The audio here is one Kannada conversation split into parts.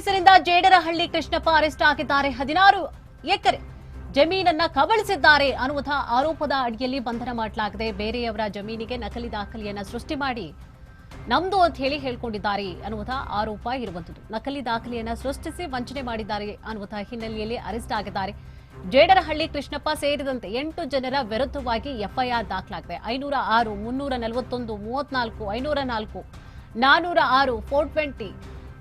ಪೊಲೀಸರಿಂದ ಜೇಡರಹಳ್ಳಿ ಕೃಷ್ಣಪ್ಪ ಅರೆಸ್ಟ್ ಆಗಿದ್ದಾರೆ. ಹದಿನಾರು ಎಕರೆ ಜಮೀನನ್ನ ಕಬಳಿಸಿದ್ದಾರೆ ಅನ್ನುವಂತಹ ಆರೋಪದ ಅಡಿಯಲ್ಲಿ ಬಂಧನ ಮಾಡಲಾಗಿದೆ. ಬೇರೆಯವರ ಜಮೀನಿಗೆ ನಕಲಿ ದಾಖಲೆಯನ್ನ ಸೃಷ್ಟಿ ಮಾಡಿ ನಮ್ದು ಅಂತ ಹೇಳಿ ಹೇಳ್ಕೊಂಡಿದ್ದಾರೆ ಅನ್ನುವಂತಹ ಆರೋಪ ಇರುವಂತದ್ದು ನಕಲಿ ದಾಖಲೆಯನ್ನ ಸೃಷ್ಟಿಸಿ ವಂಚನೆ ಮಾಡಿದ್ದಾರೆ ಅನ್ನುವಂತಹ ಹಿನ್ನೆಲೆಯಲ್ಲಿ ಅರೆಸ್ಟ್ ಆಗಿದ್ದಾರೆ. ಜೇಡರಹಳ್ಳಿ ಕೃಷ್ಣಪ್ಪ ಸೇರಿದಂತೆ ಎಂಟು ಜನರ ವಿರುದ್ಧವಾಗಿ ಎಫ್ಐಆರ್ ದಾಖಲಾಗಿದೆ. ಐನೂರ ಆರು, ಮುನ್ನೂರ ನಲವತ್ತೊಂದು ಮೂವತ್ನಾಲ್ಕು ಐನೂರ ನಾಲ್ಕು, ನಾನೂರ ಆರು, ಫೋರ್ ಟ್ವೆಂಟಿ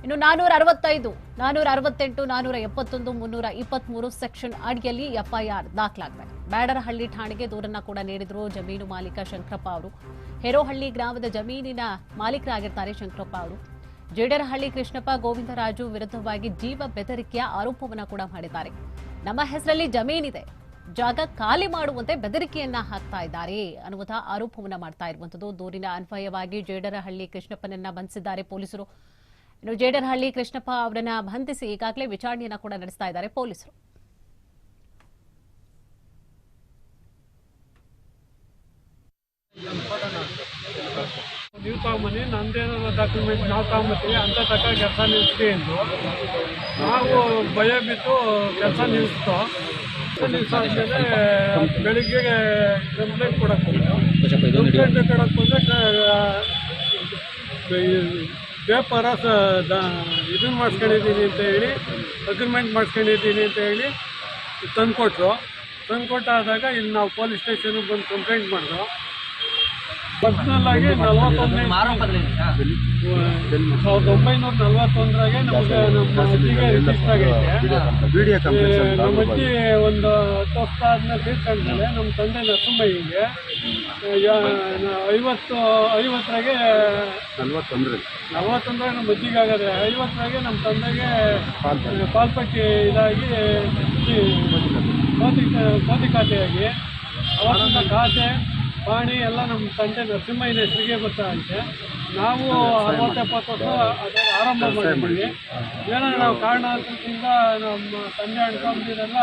ಇನ್ನು ನಾನೂರ ಅರವತ್ತೈದು, ನಾನೂರ ಅರವತ್ತೆಂಟು, ನಾನೂರ ಎಪ್ಪತ್ತೊಂದು, ಮುನ್ನೂರ ಇಪ್ಪತ್ಮೂರು ಸೆಕ್ಷನ್ ಅಡಿಯಲ್ಲಿ ಎಫ್ಐಆರ್ ದಾಖಲಾಗಿದೆ ಬ್ಯಾಡರಹಳ್ಳಿ ಠಾಣೆಗೆ ದೂರನ್ನ ಕೂಡ ನೀಡಿದ್ರು ಜಮೀನು ಮಾಲೀಕ ಶಂಕರಪ್ಪ ಅವರು. ಹೆರೋಹಳ್ಳಿ ಗ್ರಾಮದ ಜಮೀನಿನ ಮಾಲೀಕರಾಗಿರ್ತಾರೆ ಶಂಕರಪ್ಪ ಅವರು. ಜೇಡರಹಳ್ಳಿ ಕೃಷ್ಣಪ್ಪ ಗೋವಿಂದರಾಜು ವಿರುದ್ಧವಾಗಿ ಜೀವ ಬೆದರಿಕೆಯ ಆರೋಪವನ್ನ ಕೂಡ ಮಾಡಿದ್ದಾರೆ. ನಮ್ಮ ಹೆಸರಲ್ಲಿ ಜಮೀನಿದೆ. ಜಾಗ ಖಾಲಿ ಮಾಡುವಂತೆ ಬೆದರಿಕೆಯನ್ನ ಹಾಕ್ತಾ ಇದ್ದಾರೆ ಅನ್ನುವಂತಹ ಆರೋಪವನ್ನ ಮಾಡ್ತಾ ಇರುವಂತದ್ದು ದೂರಿನ ಅನ್ವಯವಾಗಿ ಜೇಡರಹಳ್ಳಿ ಕೃಷ್ಣಪ್ಪನನ್ನ ಬಂಧಿಸಿದ್ದಾರೆ ಪೊಲೀಸರು. ಇನ್ನು ಜೇಡರ್ಹಳ್ಳಿ ಕೃಷ್ಣಪ್ಪ ಅವರನ್ನ ಬಂಧಿಸಿ ಈಗಾಗಲೇ ವಿಚಾರಣೆಯನ್ನ ಕೂಡ ನಡೆಸ್ತಾ ಇದ್ದಾರೆ ಪೊಲೀಸರು. ನೀವು ತಗೊಂಬನ್ನಿ ನಂದೇನಾದ್ರು ಡಾಕ್ಯುಮೆಂಟ್ ನಾವು ತಗೊಂಬತ್ತೀವಿ ಅಂತ ತಕ್ಕ ಕೆಲಸ ನಿಲ್ಲಿಸಿ ಎಂದು. ನಾವು ಭಯ ಬಿಟ್ಟು ಕೆಲಸ ನಿಲ್ಲಿಸ್ತು ನಿಲ್ಲಿಸಾದ್ಮೇಲೆ ಬೆಳಿಗ್ಗೆ ಕಂಪ್ಲೇಂಟ್ ಕೊಡಕ್ಕೆ ಬಂದು ಕಂಪ್ಲೇಂಟ್ ಕೊಡಕ್ಕೆ ಬಂದರೆ ಪೇಪರ ಇದನ್ನು ಮಾಡಿಸ್ಕೊಂಡಿದ್ದೀನಿ ಅಂತ ಹೇಳಿ ಅಗ್ರಿಮೆಂಟ್ ಮಾಡಿಸ್ಕೊಂಡಿದ್ದೀನಿ ಅಂತ ಹೇಳಿ ತಂದುಕೊಟ್ರು. ತಂದುಕೊಟ್ಟಾದಾಗ ಇಲ್ಲಿ ನಾವು ಪೊಲೀಸ್ ಸ್ಟೇಷನ್ಗೆ ಬಂದು ಕಂಪ್ಲೇಂಟ್ ಮಾಡಿದ್ರು ಪರ್ಸನಲ್ ಆಗಿ ನಲವತ್ತೊಂದನೇ ಸಾವಿರದ ಒಂಬೈನೂರ ನಲವತ್ತೊಂದರಾಗೆ ನಮಗೆ ನಮ್ಮ ಅಜ್ಜಿಗೆ ರಿಜಿಸ್ಟರ್ ಆಗೈತೆ ನಮ್ಮ ಅಜ್ಜಿ ಒಂದು ಹತ್ತು ವರ್ಷ ಆದ್ಮೇಲೆ ತೀರ್ಕೊಂಡ್ಮೇಲೆ ನಮ್ಮ ತಂದೆ ನರಸಿಂಹಯ್ಯಗೆ. ಐವತ್ತು ಐವತ್ತರಾಗೆ ನಲವತ್ತೊಂದರಾಗೆ ನಮ್ಮ ಅಜ್ಜಿಗೆ ಆಗದೆ ಐವತ್ತರಾಗೆ ನಮ್ಮ ತಂದೆಗೆ ಪಾಲ್ಪಟ್ಟಿ. ಇದಾಗಿ ಕೋತಿ ಕೋತಿ ಖಾತೆಯಾಗಿ. ಅವತ್ತಿನ ಖಾತೆ ಪಾಣಿ ಎಲ್ಲ ನಮ್ಮ ತಂದೆ ನರಸಿಂಹಯ್ಯನ ಹೆಸರಿಗೆ ಬರ್ತಾ ಐತೆ ನಾವು ಅರವತ್ತು ಎಪ್ಪತ್ತು ವರ್ಷ ಅದನ್ನು ಆರಂಭ ಮಾಡಿದ್ವಿ ಏನೋ ನಾವು ಕಾರಣ ಅಂತ ನಮ್ಮ ತಂದೆ ಅಣ್ಕೊಂಡಿರೆಲ್ಲ